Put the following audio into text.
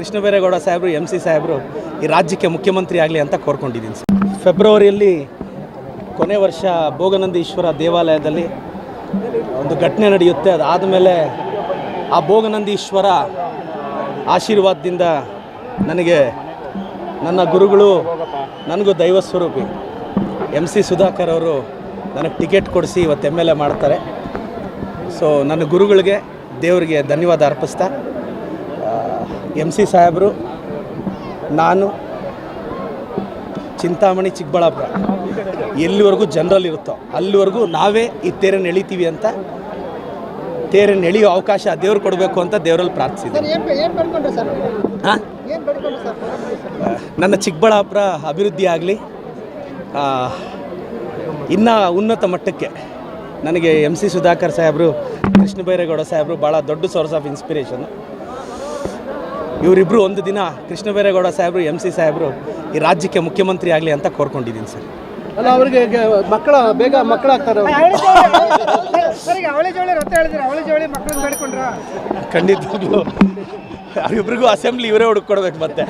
ಕೃಷ್ಣ ಬೈರೇಗೌಡ ಸಾಹೇಬರು M C ಸಾಹೇಬರು ಈ ರಾಜ್ಯಕ್ಕೆ ಮುಖ್ಯಮಂತ್ರಿ ಆಗಲಿ ಅಂತ ಕೋರ್ಕೊಂಡಿದ್ದೀನಿ ಸರ್. ಫೆಬ್ರವರಿಯಲ್ಲಿ ಕೊನೆ ವರ್ಷ ಭೋಗನಂದೀಶ್ವರ ದೇವಾಲಯದಲ್ಲಿ ಒಂದು ಘಟನೆ ನಡೆಯುತ್ತೆ. ಅದಾದಮೇಲೆ ಆ ಭೋಗನಂದೀಶ್ವರ ಆಶೀರ್ವಾದದಿಂದ ನನಗೆ ನನ್ನ ಗುರುಗಳು, ನನಗೂ ದೈವ ಸ್ವರೂಪಿ ಎಂ ಸಿ ಸುಧಾಕರ್ ಅವರು ನನಗೆ ಟಿಕೆಟ್ ಕೊಡಿಸಿ ಇವತ್ತು ಎಂ ಎಲ್ ಎ ಮಾಡ್ತಾರೆ. ಸೊ ನನ್ನ ಗುರುಗಳಿಗೆ, ದೇವರಿಗೆ ಧನ್ಯವಾದ ಅರ್ಪಿಸ್ತಾ ಎಂ ಸಿ ಸಾಹೇಬರು ನಾನು ಚಿಂತಾಮಣಿ ಚಿಕ್ಕಬಳ್ಳಾಪುರ. ಎಲ್ಲಿವರೆಗೂ ಜನರಲ್ ಇರುತ್ತೋ ಅಲ್ಲಿವರೆಗೂ ನಾವೇ ಈ ತೇರನ್ನು ಎಳಿತೀವಿ ಅಂತ ತೇರನ್ನು ಎಳೆಯೋ ಅವಕಾಶ ದೇವ್ರು ಕೊಡಬೇಕು ಅಂತ ದೇವರಲ್ಲಿ ಪ್ರಾರ್ಥಿಸಿದ್ದೀನಿ. ಹಾಂ? ನನ್ನ ಚಿಕ್ಕಬಳ್ಳಾಪುರ ಅಭಿವೃದ್ಧಿ ಆಗಲಿ ಇನ್ನೂ ಉನ್ನತ ಮಟ್ಟಕ್ಕೆ ನನಗೆ ಎಂ ಸಿ ಸುಧಾಕರ್ ಸಾಹೇಬರು ಕೃಷ್ಣ ಬೈರೇಗೌಡ ಸಾಹೇಬರು ಭಾಳ ದೊಡ್ಡ ಸೋರ್ಸ್ ಆಫ್ ಇನ್ಸ್ಪಿರೇಷನ್ ಇವರಿಬ್ಬರು ಒಂದು ದಿನ ಕೃಷ್ಣಬೈರೇಗೌಡ ಸಾಹೇಬರು ಎಂ ಸಿ ಸಾಹೇಬರು ಈ ರಾಜ್ಯಕ್ಕೆ ಮುಖ್ಯಮಂತ್ರಿ ಆಗಲಿ ಅಂತ ಕೋರ್ಕೊಂಡಿದ್ದೀನಿ ಸರ್. ಅಲ್ಲ ಅವರಿಗೆ ಮಕ್ಕಳ ಬೇಗ ಮಕ್ಕಳಾಗ್ತಾರೆ ಖಂಡಿತ ಅವರಿಬ್ರಿಗೂ ಅಸೆಂಬ್ಲಿ ಇವರೇ ಹುಡುಕೊಡ್ಬೇಕು ಮತ್ತೆ.